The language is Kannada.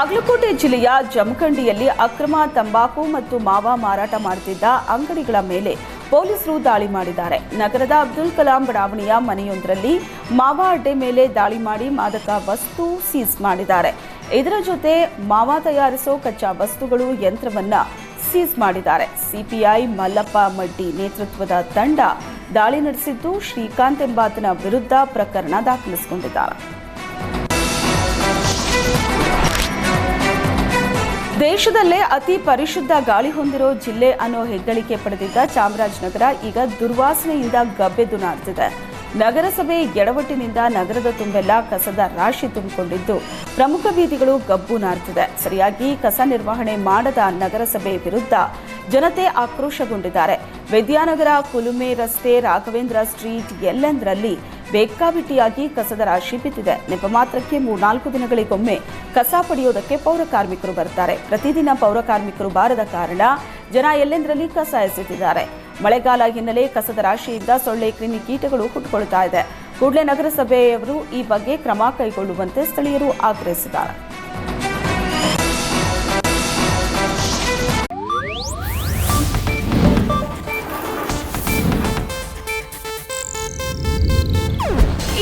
ಬಾಗಲಕೋಟೆ ಜಿಲ್ಲೆಯ ಜಮಖಂಡಿಯಲ್ಲಿ ಅಕ್ರಮ ತಂಬಾಕು ಮತ್ತು ಮಾವ ಮಾರಾಟ ಮಾಡುತ್ತಿದ್ದ ಅಂಗಡಿಗಳ ಮೇಲೆ ಪೊಲೀಸರು ದಾಳಿ ಮಾಡಿದ್ದಾರೆ. ನಗರದ ಅಬ್ದುಲ್ ಕಲಾಂ ಬಡಾವಣೆಯ ಮನೆಯೊಂದರಲ್ಲಿ ಮಾವ ಅಡ್ಡೆ ಮೇಲೆ ದಾಳಿ ಮಾಡಿ ಮಾದಕ ವಸ್ತು ಸೀಸ್ ಮಾಡಿದ್ದಾರೆ. ಇದರ ಜೊತೆ ಮಾವ ತಯಾರಿಸೋ ಕಚ್ಚಾ ವಸ್ತುಗಳು, ಯಂತ್ರವನ್ನ ಸೀಸ್ ಮಾಡಿದ್ದಾರೆ. ಸಿಪಿಐ ಮಲ್ಲಪ್ಪ ಮಡ್ಡಿ ನೇತೃತ್ವದ ತಂಡ ದಾಳಿ ನಡೆಸಿದ್ದು ಶ್ರೀಕಾಂತ್ ಎಂಬಾತನ ವಿರುದ್ಧ ಪ್ರಕರಣ ದಾಖಲಿಸಿಕೊಂಡಿದ್ದಾರೆ. ದೇಶದಲ್ಲೇ ಅತಿ ಪರಿಶುದ್ಧ ಗಾಳಿ ಹೊಂದಿರೋ ಜಿಲ್ಲೆ ಅನ್ನೋ ಹೆಗ್ಗಳಿಕೆ ಪಡೆದಿದ್ದ ಚಾಮರಾಜನಗರ ಈಗ ದುರ್ವಾಸನೆಯಿಂದ ಗಬ್ಬೆದ್ದು ನಾಡ್ತಿದೆ ನಗರಸಭೆ ಎಡವಟ್ಟಿನಿಂದ ನಗರದ ತುಂಬೆಲ್ಲ ಕಸದ ರಾಶಿ ತುಂಬಿಕೊಂಡಿದ್ದು. ಪ್ರಮುಖ ಬೀದಿಗಳು ಗಬ್ಬು ನಾರ್ತಿದೆ. ಸರಿಯಾಗಿ ಕಸ ನಿರ್ವಹಣೆ ಮಾಡದ ನಗರಸಭೆ ವಿರುದ್ಧ ಜನತೆ ಆಕ್ರೋಶಗೊಂಡಿದ್ದಾರೆ. ವಿದ್ಯಾನಗರ ಕುಲುಮೆ ರಸ್ತೆ ರಾಘವೇಂದ್ರ ಸ್ಟ್ರೀಟ್ ಎಲ್ಲೆಂದರಲ್ಲಿ ಬೇಕಾಬಿಟ್ಟಿಯಾಗಿ ಕಸದ ರಾಶಿ ಬಿದ್ದಿದೆ. ನೆಪ ಮಾತ್ರಕ್ಕೆ ಮೂರ್ನಾಲ್ಕು ದಿನಗಳಿಗೊಮ್ಮೆ ಕಸ ಪಡೆಯೋದಕ್ಕೆ ಪೌರ ಕಾರ್ಮಿಕರು ಬರ್ತಾರೆ. ಪ್ರತಿದಿನ ಪೌರ ಕಾರ್ಮಿಕರು ಬಾರದ ಕಾರಣ ಜನ ಎಲ್ಲೆಂದರಲ್ಲಿ ಕಸ ಎಸೆತಿದ್ದಾರೆ ಮಳೆಗಾಲ ಹಿನ್ನೆಲೆ ಕಸದ ರಾಶಿಯಿಂದ ಸೊಳ್ಳೆ, ಕ್ರಿಮಿ ಕೀಟಗಳು ಹುಟ್ಟುಕೊಳ್ತಾ ಇದೆ. ಕೂಡಲೇ ನಗರಸಭೆಯವರು ಈ ಬಗ್ಗೆ ಕ್ರಮ ಕೈಗೊಳ್ಳುವಂತೆ ಸ್ಥಳೀಯರು ಆಗ್ರಹಿಸಿದ್ದಾರೆ.